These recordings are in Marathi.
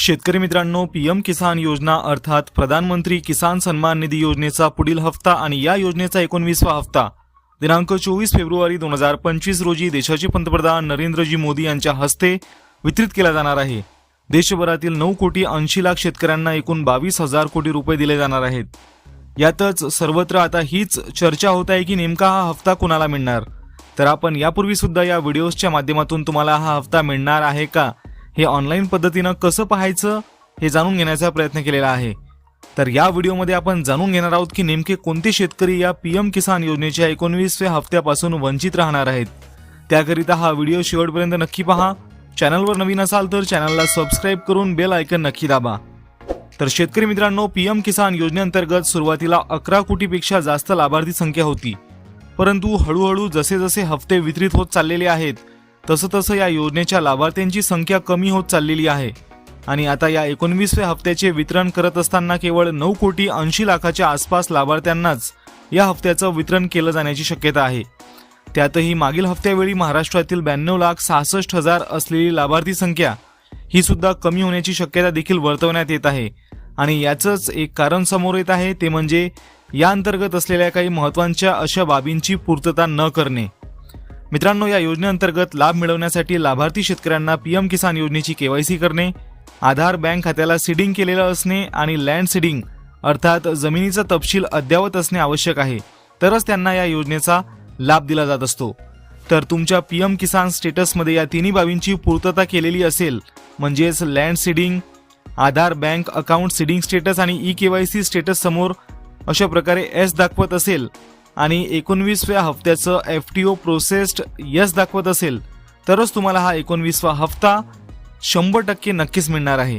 शेतकरी मित्रांनो पीएम किसान योजना अर्थात प्रधानमंत्री किसान सन्मान निधी योजनेचा पुढील हप्ता आणि या योजनेचा एकोणवीसवा हप्ता दिनांक चोवीस फेब्रुवारी दोन हजार पंचवीस रोजी देशाचे पंतप्रधान नरेंद्रजी मोदी यांच्या हस्ते वितरित केला जाणार आहे. देशभरातील नऊ कोटी ऐंशी लाख शेतकऱ्यांना एकूण बावीस हजार कोटी रुपये दिले जाणार आहेत. यातच सर्वत्र आता हीच चर्चा होत आहे की नेमका हा हप्ता कुणाला मिळणार? तर आपण यापूर्वी सुद्धा या व्हिडिओजच्या माध्यमातून तुम्हाला हा हप्ता मिळणार आहे का? हे ऑनलाईन पद्धतीनं कसं पाहायचं हे जाणून घेण्याचा प्रयत्न केलेला आहे. तर या व्हिडिओमध्ये आपण जाणून घेणार आहोत की नेमके कोणते शेतकरी या पीएम किसान योजनेच्या एकोणवीसव्या हप्त्यापासून वंचित राहणार आहेत. त्याकरिता हा व्हिडिओ शेवटपर्यंत नक्की पहा. चॅनलवर नवीन असाल तर चॅनलला सबस्क्राईब करून बेल आयकन नक्की दाबा. तर शेतकरी मित्रांनो पीएम किसान योजनेअंतर्गत सुरुवातीला अकरा कोटीपेक्षा जास्त लाभार्थी संख्या होती. परंतु हळूहळू जसे जसे हप्ते वितरित होत चाललेले आहेत तसं तसं या योजनेच्या लाभार्थ्यांची संख्या कमी होत चाललेली आहे. आणि आता या एकोणवीसव्या हप्त्याचे वितरण करत असताना केवळ नऊ कोटी ऐंशी लाखाच्या आसपास लाभार्थ्यांनाच या हप्त्याचं वितरण केलं जाण्याची शक्यता आहे. त्यातही मागील हप्त्यावेळी महाराष्ट्रातील ब्याण्णव लाख सहासष्ट हजार असलेली लाभार्थी संख्या ही सुद्धा कमी होण्याची शक्यता देखील वर्तवण्यात येत आहे. आणि याचंच एक कारण समोर येत आहे ते म्हणजे या अंतर्गत असलेल्या काही महत्त्वांच्या अशा बाबींची पूर्तता न करणे. मित्रांनो या योजनेअंतर्गत लाभ मिळवण्यासाठी लाभार्थी शेतकऱ्यांना पीएम किसान योजनेची केवायसी करणे आधार बँक खात्याला सीडिंग केलेलं असणे आणि लँड सीडिंग अर्थात जमिनीचा तपशील अद्ययावत असणे आवश्यक आहे. तरच त्यांना या योजनेचा लाभ दिला जात असतो. तर तुमच्या पीएम किसान स्टेटसमध्ये या तिन्ही बाबींची पूर्तता केलेली असेल म्हणजेच land seeding Aadhaar bank account seeding status आणि E K Y C status समोर अशा प्रकारे एस दाखवत असेल आणि एकोणवीसव्या हप्त्याचं F T O processed yes दाखवत असेल तरच तुम्हाला हा एकोणवीसवा हप्ता शंभर टक्के नक्कीच मिळणार आहे.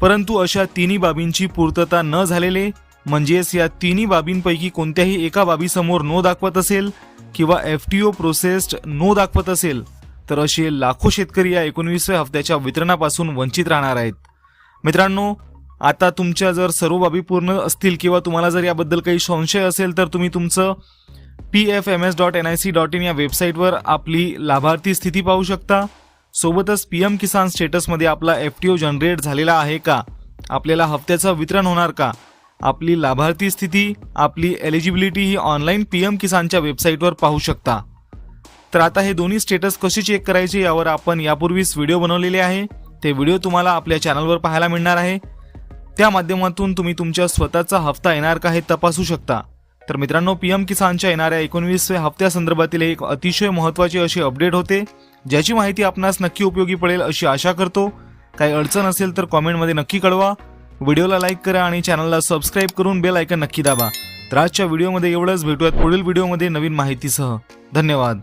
परंतु अशा तिन्ही बाबींची पूर्तता न झालेले म्हणजेच या तिन्ही बाबींपैकी कोणत्याही एका बाबीसमोर नो दाखवत असेल किंवा F T O processed no दाखवत असेल तर असे लाखो शेतकरी या एकोणवीसव्या हप्त्याच्या वितरणापासून वंचित राहणार आहेत. मित्रांनो आता तुमच्या जर सर्व बाबी पूर्ण असतील किंवा तुम्हाला जर याबद्दल काही संशय असेल तर तुम्ही तुमचं P F M S dot N I C dot in या वेबसाईटवर आपली लाभार्थी स्थिती पाहू शकता. सोबतच पी एम किसान स्टेटसमध्ये आपला एफ टी ओ जनरेट झालेला आहे का? आपल्याला हप्त्याचं वितरण होणार का? आपली लाभार्थी स्थिती आपली एलिजिबिलिटी ही ऑनलाईन पी एम किसानच्या वेबसाईटवर पाहू शकता. तर आता हे दोन्ही स्टेटस कसे चेक करायचे यावर आपण यापूर्वीच व्हिडिओ बनवलेले आहे. ते व्हिडिओ तुम्हाला आपल्या चॅनलवर पाहायला मिळणार आहे. त्या माध्यमातून तुम्ही तुमच्या स्वतःचा हप्ता येणार का हे तपासू शकता. तर मित्रांनो पी एम किसानच्या येणाऱ्या एकोणवीसव्या हप्त्यासंदर्भातील एक अतिशय महत्त्वाची अशी अपडेट होते ज्याची माहिती आपणास नक्की उपयोगी पडेल अशी आशा करतो. काही अडचण असेल तर कॉमेंटमध्ये नक्की कळवा. व्हिडिओला लाईक करा आणि चॅनलला सबस्क्राईब करून बेल आयकन नक्की दाबा. तर आजच्या व्हिडिओमध्ये एवढंच. भेटूयात पुढील व्हिडिओमध्ये नवीन माहितीसह. धन्यवाद.